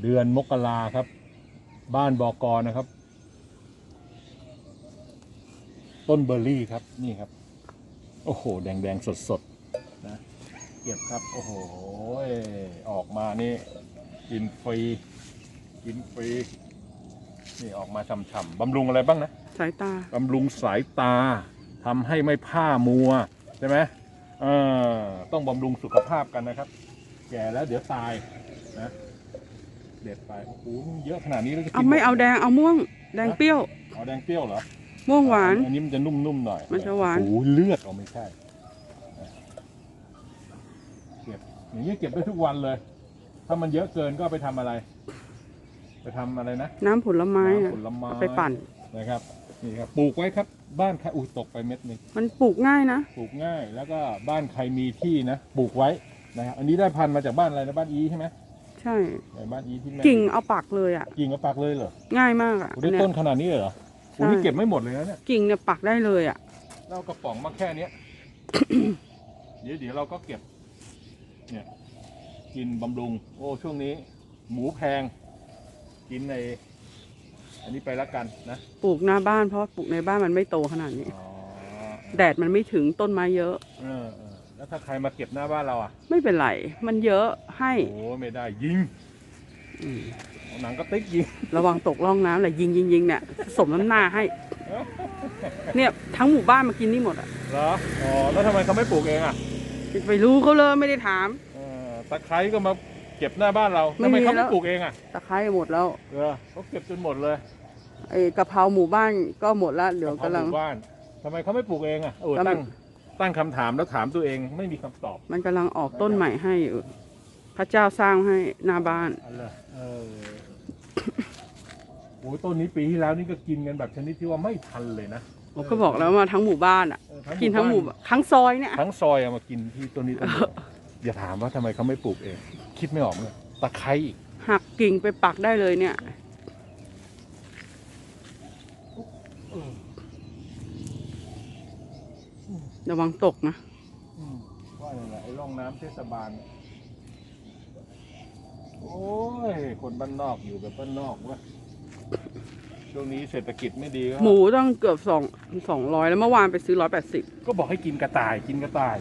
เดือนมกราครับ บ้านบอกอนะครับ ต้นเบอร์รี่ครับนี่ครับ โอ้โห แดงแดงสดสดๆนะเก็บครับ โอ้โห ออกมานี่ กินฟรี กินฟรี นี่ออกมาฉ่ำๆบำรุงอะไรบ้างนะ สายตาบำรุงสายตาทำให้ไม่ผ้ามัว ใช่ไหมเออต้องบำรุงสุขภาพกันนะครับ แก่แล้วเดี๋ยวตายนะ เด็ดไปโอ้โหเยอะขนาดนี้แล้วจะกินเอาไม่เอาแดงเอาม่วง แดงเปรี้ยว เอาแดงเปรี้ยวเหรอม่วงหวาน อันนี้มันจะนุ่มๆหน่อยมันจะหวาน โอ้โหเลือดเอาไม่ใช่นะเก็บอย่างนี้เก็บได้ทุกวันเลย ถ้ามันเยอะเกินก็เอาไปทำอะไร ไปทำอะไรนะน้ำผลไม้อะน้ำผลไม้เอาไปปั่นนะครับนี่ครับปลูกไว้ครับ บ้านใครอุ้ยตกไปเม็ดหนึงมันปลูกง่ายนะปลูกง่ายแล้วก็บ้านใครมีที่นะปลูกไว้นะครับอันนี้ได้พันธุ์มาจากบ้านอะไรนะบ้านอีใช่ไหม ใช่ในบ้านอีที่แม่กิ่งเอาปักเลยอะ กิ่งก็ปักเลยเหรอง่ายมากอะโอ้อัได้นเนี้ยต้นขนาดนี้เลยเหรอโอ้นี่เก็บไม่หมดเลยนะเนี่ยกิ่งเนี่ยปักได้เลยอะ เรากระป๋องมาแค่เนี้ย เดี๋ยวเดี๋ยวเราก็เก็บ เนี่ย กินบำรุง โอ้ช่วงนี้ หมูแพง กินใน อันนี้ไปละกันนะปลูกหน้าบ้านเพราะปลูกในบ้านมันไม่โตขนาดนี้ อ๋อแดดมันไม่ถึงต้นไม้เยอะ เออเออ แล้วถ้าใครมาเก็บหน้าบ้านเราอะไม่เป็นไร มันเยอะให้โอ้ไม่ได้ยิงอืมเอาหนังก็ติ๊กยิงระวังตกร่องน้ำแหละยิงยิงยิงเนี่ยสมน้ำหน้าให้ เนี่ยทั้งหมู่บ้านมากินนี่หมดอะเหรออ๋อแล้วทำไมเขาไม่ปลูกเองอะไปรู้เขาเลยไม่ได้ถาม เออตะไคร้ก็มาเก็บหน้าบ้านเราไม่ทำไมมีเขาแล้ไม่ว ปลูกเองอะตะไคร้หมดแล้วเออเขาเก็บจนหมดเลยไอ้กะเพราหมู่บ้านก็หมดละเหลือกำลังหมู่บ้านทำไมเขาไม่ปลูกเองอะโอ้กำลัตั้งง ตั้งคำถามแล้วถามตัวเองไม่มีคำตอบมันกำลังออกต้นใหม่ให้อยู่พระเจ้าสร้างให้หน้าบ้าน อะไรเออโอ้ยต้นนี้ปีที่แล้วนี่ก็กินกันแบบชนิดที่ว่าไม่ทันเลยนะผมก็บอกแล้วว่าทั้งหมู่บ้านอะ เออกินทั้งหมู่บ้าทั้งซอยเนี่ย ทั้งซอยเอามากินที่ต้นนี้ต้นเดียวอย่าถามว่าทำไมเขาไม่ปลูกเอง คิดไม่ออกเลยตะไคร้อีกหักกิ่งไปปักได้เลยเนี่ย ระวังตกนะอืมว่าอะไรล่ะไอ้ร่องน้ำเทศบาลเนี่ยโอ้ย คนบ้านนอกอยู่แบบบ้านนอกวะช่วงนี้เศรษฐกิจไม่ดีก็หมูต้องเกือบสองสองร้อยแล้วเมื่อวานไปซื้อร้อยแปดสิบก็บอกให้กินกระต่ายกินกระต่าย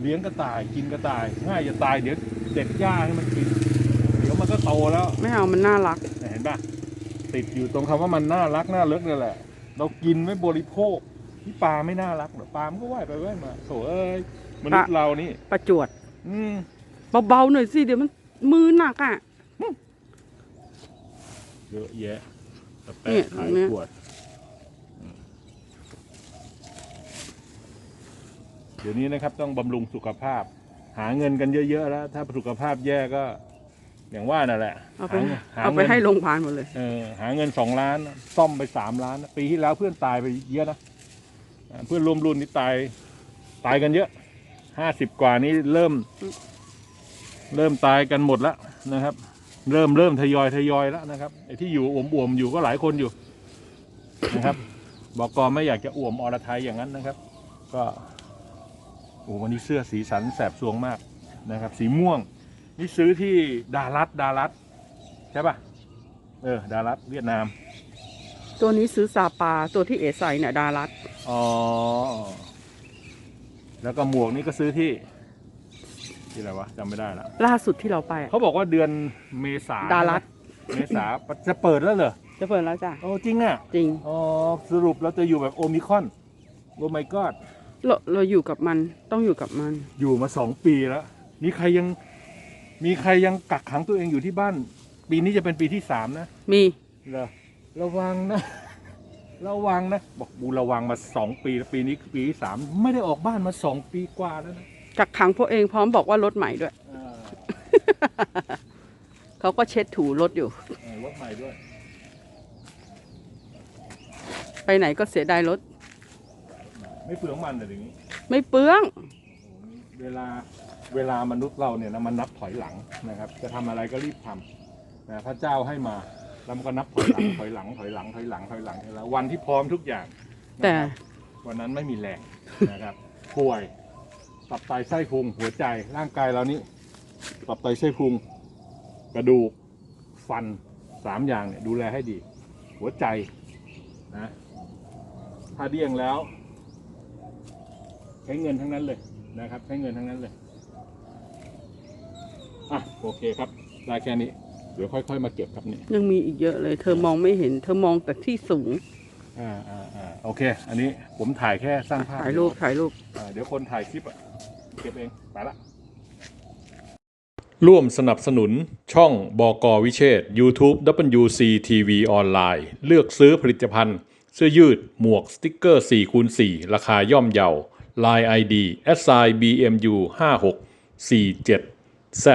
เลี้ยงกระต่ายกินกระต่าย ง่ายจะตายเดี๋ยวเด็ดหญ้าให้มันกิน เดี๋ยวมันก็โตแล้ว ไม่เอามันน่ารัก เห็นปะติดอยู่ตรงคำว่ามันน่ารักน่าเลิกนี่แหละ เรากินไม่บริโภค ที่ปลาไม่น่ารักเหรอปลามันก็ว่ายไปว่ายมาโถเอ้ยมนุษย์เรานี่ ประจวด อืมเบาๆหน่อยสิเดี๋ยวมันมือหนักอะ เยอะแยะตะเนี่แปะยขายตรงเนี้ยขวดอืมเดี๋ยวนี้นะครับต้องบำรุงสุขภาพ หาเงินกันเยอะๆแล้ว ถ้าสุขภาพแย่ก็ อย่างว่านั่นแหละเอาไปหหเอาไปงินให้โรงพยาบาลหมดเลย เออหาเงินสองล้าน ซ่อมไปสามล้าน ปีที่แล้วเพื่อนตายไปเยอะนะอ่า เพื่อนร่วมรุ่นนี่ตายตายกันเยอะห้าสิบกว่านี้เริ่ม เริ่มตายกันหมดแล้วนะครับ เริ่มเริ่มทยอยทยอยแล้วนะครับไอ้ที่อยู่อ่วมๆอยู่ก็หลายคนอยู่นะครับ บอกกอไม่อยากจะอ่วมอรไทยอย่างนั้นนะครับ ก็โอ้วันนี้เสื้อสีสันแสบสวงมากนะครับ สีม่วง นี่ซื้อที่ดารัตดารัตใช่ปะเออ ดารัตเวียดนาม ตัวนี้ซื้อซาปาตัวที่เอใส่เนี่ยดารัต อ๋อ แล้วก็หมวกนี่ก็ซื้อที่ ที่อะไรวะจำไม่ได้ละล่าสุดที่เราไปอะเขาบอกว่าเดือนเมษาดารัตเมษาจะเปิดแล้วเหรอจะเปิดแล้วจ้ะ โอ้จริงอะจริง อ๋อสรุปเราจะอยู่แบบโอมิครอนโอ้ my god เราเราอยู่กับมันต้องอยู่กับมัน อยู่มาสองปีแล้ว มีใครยัง มีใครยังกักขังตัวเองอยู่ที่บ้าน ปีนี้จะเป็นปีที่สามนะมีเหรอระวังนะ ระวังนะ บอกบูระวังมาสองปีแล้วปีนี้คือปีที่สามไม่ได้ออกบ้านมาสองปีกว่าแล้วนะกักขังพวกเองพร้อมบอกว่ารถใหม่ด้วยอ่าเขาก็เช็ดถูรถอยู่ เออรถใหม่ด้วย ไปไหนก็เสียดายรถ ไม่เปลืองมันเลยอย่างนี้ ไม่เปลือง เวลาเวลามนุษย์เราเนี่ยนะมันนับถอยหลังนะครับ จะทำอะไรก็รีบทำนะพระเจ้าให้มา แล้วมันก็นับถอยหลัง ถอยหลังถอยหลังถอยหลังถอยหลังถอยหลังวันที่พร้อมทุกอย่างแต่นะครับวันนั้นไม่มีแรงนะครับ ป่วยตับไตไส้พุงหัวใจร่างกายเรานี้ตับไตไส้พุงกระดูกฟันสามอย่างเนี่ยดูแลให้ดี หัวใจนะถ้าเดี้ยงแล้ว ใช้เงินทั้งนั้นเลยนะครับ ใช้เงินทั้งนั้นเลยอะโอเคครับได้แค่นี้เดี๋ยวค่อย ๆ มาเก็บครับนี่ยังมีอีกเยอะเลย เธอมองไม่เห็น เธอมองแต่ที่สูงอ่าอ่าอ่าโอเค อันนี้ผมถ่ายแค่สร้างภาพถ่ายรูปถ่ายรูปอ่าเดี๋ยวคนถ่ายคลิปอะเก็บเองไปละ ร่วมสนับสนุนช่องบอกอวิเชษ YouTube WC TV ออนไลน์ เลือกซื้อผลิตภัณฑ์ เสื้อยืด หมวกสติกเกอร์4คูณ4ราคาย่อมเยา Line ID SI BMU 56 47 Z